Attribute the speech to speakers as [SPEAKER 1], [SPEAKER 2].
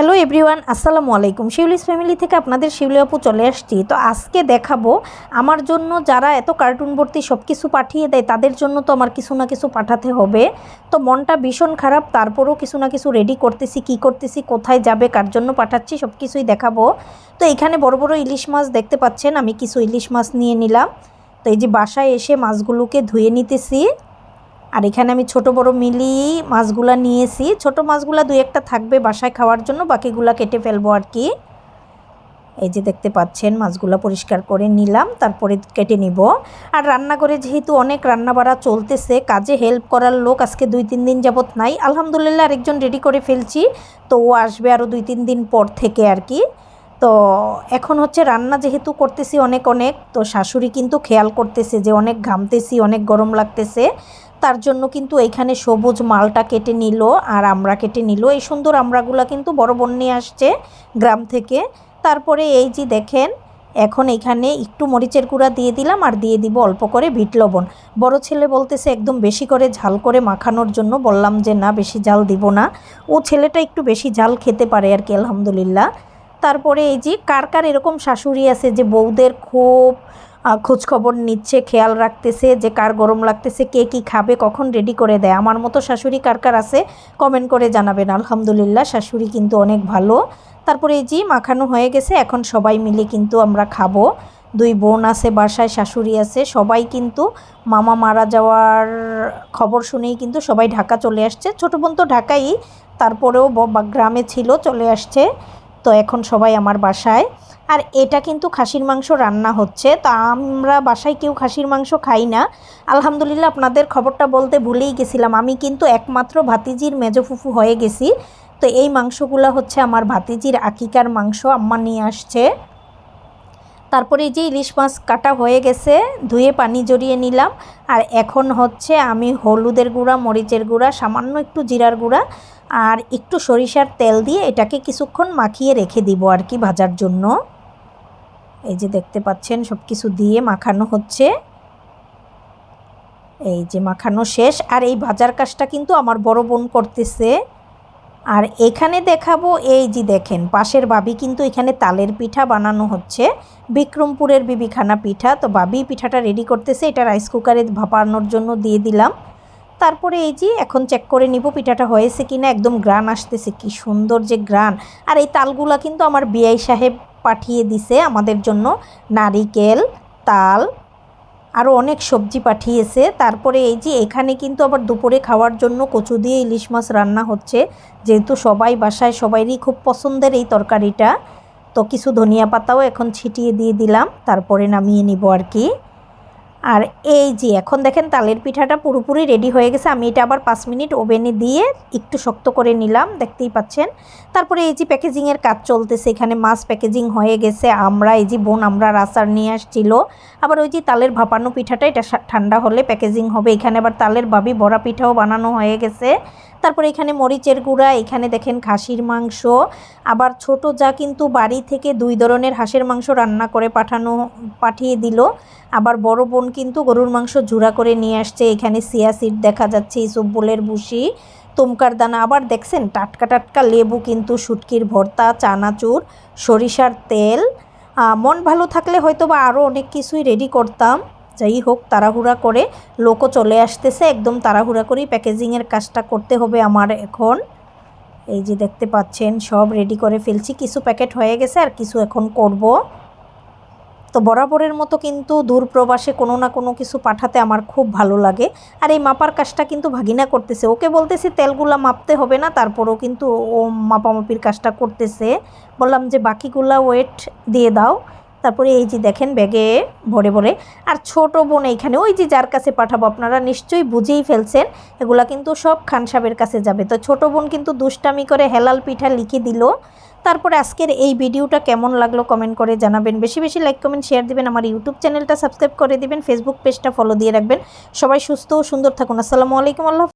[SPEAKER 1] Hello everyone, আসসালামু আলাইকুম। Shiuli's family থেকে আপনাদের শিউলি আপু চলে আসছি। তো আজকে দেখাবো, আমার জন্য যারা এত কার্টুন ভর্তি সব কিছু পাঠিয়ে দেয়, তাদের জন্য তো আমার কিছু না কিছু পাঠাতে হবে। তো মনটা ভীষণ খারাপ, তারপরেও কিছু না কিছু রেডি করতেছি, কি করতেছি, কোথায় যাবে, কার জন্য পাঠাচ্ছি সব কিছুই দেখাবো। তো এখানে বড় বড় ইলিশ মাছ দেখতে পাচ্ছেন, আমি কিছু ইলিশ মাছ নিয়ে নিলাম। তো এই যে বাসায় এসে মাছগুলোকে ধুয়ে নিতেছি। আর এখানে আমি ছোট বড় মিলি মাছগুলা নিয়েছি। ছোট মাছগুলা দুই একটা থাকবে বাসায় খাওয়ার জন্য, বাকিগুলা কেটে ফেলব আর কি। এই যে দেখতে পাচ্ছেন, মাছগুলো পরিষ্কার করে নিলাম, তারপরে কেটে নিব। আর রান্না করে যেহেতু অনেক রান্নাবাড়া চলতেছে, কাজে হেল্প করার লোক আজকে দুই তিন দিন যাবত নাই। আলহামদুলিল্লাহ আরেকজন রেডি করে ফেলছি, তো ও আসবে আরও দুই তিন দিন পর থেকে আর কি। তো এখন হচ্ছে রান্না যেহেতু করতেছি অনেক অনেক, তো শাশুড়ি কিন্তু খেয়াল করতেছে যে অনেক ঘামতেছি, অনেক গরম লাগতেছে। তার জন্য কিন্তু এইখানে সবুজ মালটা কেটে নিল আর আমরা কেটে নিল। এই সুন্দর আমরাগুলো কিন্তু বড় বোন নিয়ে আসছে গ্রাম থেকে। তারপরে এই যে দেখেন, এখন এখানে একটু মরিচের গুঁড়া দিয়ে দিলাম আর দিয়ে দিব অল্প করে বিট লবণ। বড় ছেলে বলতেছে একদম বেশি করে ঝাল করে মাখানোর জন্য। বললাম যে, না, বেশি ঝাল দিব না। ও ছেলেটা একটু বেশি ঝাল খেতে পারে আর কি, আলহামদুলিল্লাহ। তারপরে এই যে কার কার এরকম শাশুড়ি আছে যে বউদের খুব খোঁজ খবর নিচ্ছে, খেয়াল রাখতেছে যে কার গরম লাগতেছে, কে কী খাবে, কখন রেডি করে দেয়। আমার মতো শাশুড়ি কার কার আছে কমেন্ট করে জানাবেন। আলহামদুলিল্লাহ, শাশুড়ি কিন্তু অনেক ভালো। তারপরে এই যে মাখানো হয়ে গেছে, এখন সবাই মিলে কিন্তু আমরা খাব। দুই বোন আছে বাসায়, শাশুড়ি আছে, সবাই কিন্তু মামা মারা যাওয়ার খবর শুনেই কিন্তু সবাই ঢাকা চলে আসছে। ছোটো বোন তো ঢাকাই, তারপরেও গ্রামে ছিল, চলে আসছে। তো এখন সবাই আমার বাসায়। আর এটা কিন্তু খাসির মাংস রান্না হচ্ছে। তো আমরা বাসায় কেউ খাসির মাংস খাই না। আলহামদুলিল্লাহ আপনাদের খবরটা বলতে ভুলেই গেছিলাম। আমি কিন্তু একমাত্র ভাতিজির মেজফুফু হয়ে গেছি। তো এই মাংসগুলো হচ্ছে আমার ভাতিজির আকিকার মাংস। আম্মা নিয়ে আসছে। তারপরে যে ইলিশ মাছ কাটা হয়ে গেছে, ধুয়ে পানি জড়িয়ে নিলাম। আর এখন হচ্ছে আমি হলুদের গুঁড়া, মরিচের গুঁড়া, সামান্য একটু জিরার গুঁড়া আর একটু সরিষার তেল দিয়ে এটাকে কিছুক্ষণ মাখিয়ে রেখে দিব আর কি ভাজার জন্য। এই যে দেখতে পাচ্ছেন সব কিছু দিয়ে মাখানো হচ্ছে। এই যে মাখানো শেষ। আর এই ভাজার কাজটা কিন্তু আমার বড় বোন করতেছে। আর এখানে দেখাবো, এই যে দেখেন, পাশের বাবি কিন্তু এখানে তালের পিঠা বানানো হচ্ছে। বিক্রমপুরের বিবিখানা পিঠা। তো বাবি পিঠাটা রেডি করতেছে, এটা রাইস কুকারে ভাপানোর জন্য দিয়ে দিলাম। তারপরে এই যে এখন চেক করে নিব পিঠাটা হয়েছে কি না একদম গ্রান আসতেছে, কি সুন্দর যে গ্রান। আর এই তালগুলা কিন্তু আমার বিআই সাহেব পাঠিয়ে দিছে আমাদের জন্য। নারিকেল, তাল আরও অনেক সবজি পাঠিয়েছে। তারপরে এই যে এখানে কিন্তু আবার দুপুরে খাওয়ার জন্য কচু দিয়ে ইলিশ মাছ রান্না হচ্ছে। যেহেতু সবাই বাসায়, সবাইরই খুব পছন্দের এই তরকারিটা। তো কিছু ধনিয়া পাতাও এখন ছিটিয়ে দিয়ে দিলাম। তারপরে নামিয়ে নিব আর কি। আর এই যে এখন দেখেন তালের পিঠাটা পুরোপুরি রেডি হয়ে গেছে। আমি এটা আবার পাঁচ মিনিট ওভেনে দিয়ে একটু শক্ত করে নিলাম, দেখতেই পাচ্ছেন। তারপরে এই যে প্যাকেজিংয়ের কাজ চলতেছে, এখানে মাছ প্যাকেজিং হয়ে গেছে। আমরা, এই যে বোন, আমরা রাসার নিয়ে আসছিল। আবার ওই যে তালের ভাপানো পিঠাটা, এটা ঠান্ডা হলে প্যাকেজিং হবে। এখানে আবার তালের বাবি বড়া পিঠাও বানানো হয়ে গেছে। তারপরে এখানে মরিচের গুঁড়া, এখানে দেখেন খাসির মাংস। আবার ছোট যা কিন্তু বাড়ি থেকে দুই ধরনের হাঁসের মাংস রান্না করে পাঠানো, পাঠিয়ে দিল। আবার বড় বোন কিন্তু গরুর মাংস ঝুরা করে নিয়ে আসছে। এখানে সিয়া সিট দেখা যাচ্ছে ইসবুলের বুসি তুমকার দানা। আবার দেখছেন টাটকা টাটকা লেবু কিন্তু, শুটকির ভর্তা, চানাচুর, সরিষার তেল। মন ভালো থাকলে হয়তো বা আরও অনেক কিছুই রেডি করতাম। যাই হোক, তাড়াহুড়া করে লোকও চলে আসতেছে। একদম তাড়াহুড়া করেই প্যাকেজিংয়ের কাজটা করতে হবে আমার এখন। এই যে দেখতে পাচ্ছেন, সব রেডি করে ফেলছি। কিছু প্যাকেট হয়ে গেছে আর কিছু এখন করব। তো বরাবরের মতো কিন্তু দূর প্রবাসে কোনো না কোনো কিছু পাঠাতে আমার খুব ভালো লাগে। আর এই মাপার কাজটা কিন্তু ভাগিনা করতেছে। ওকে বলতেছি, তেলগুলা মাপতে হবে না। তারপরেও কিন্তু ও মাপামাপির কাজটা করতেছে। বললাম যে, বাকিগুলা ওয়েট দিয়ে দাও। তারপরে এই যে দেখেন ব্যাগে ভরে ভরে। আর ছোট বোন এইখানে, ওই যে যার কাছে পাঠাবো, আপনারা নিশ্চয়ই বুঝেই ফেলছেন, এগুলা কিন্তু সব খান সাহেবের কাছে যাবে। তো ছোট বোন কিন্তু দুষ্টামি করে হেলাল পিঠা লিখে দিল। তারপরে আজকের এই ভিডিওটা কেমন লাগল কমেন্ট করে জানাবেন। বেশি বেশি লাইক, কমেন্ট, শেয়ার দিবেন। আমার ইউটিউব চ্যানেলটা সাবস্ক্রাইব করে দিবেন। ফেসবুক পেজটা ফলো দিয়ে রাখবেন। সবাই সুস্থ ও সুন্দর থাকুন। আসসালামু আলাইকুম, আল্লাহ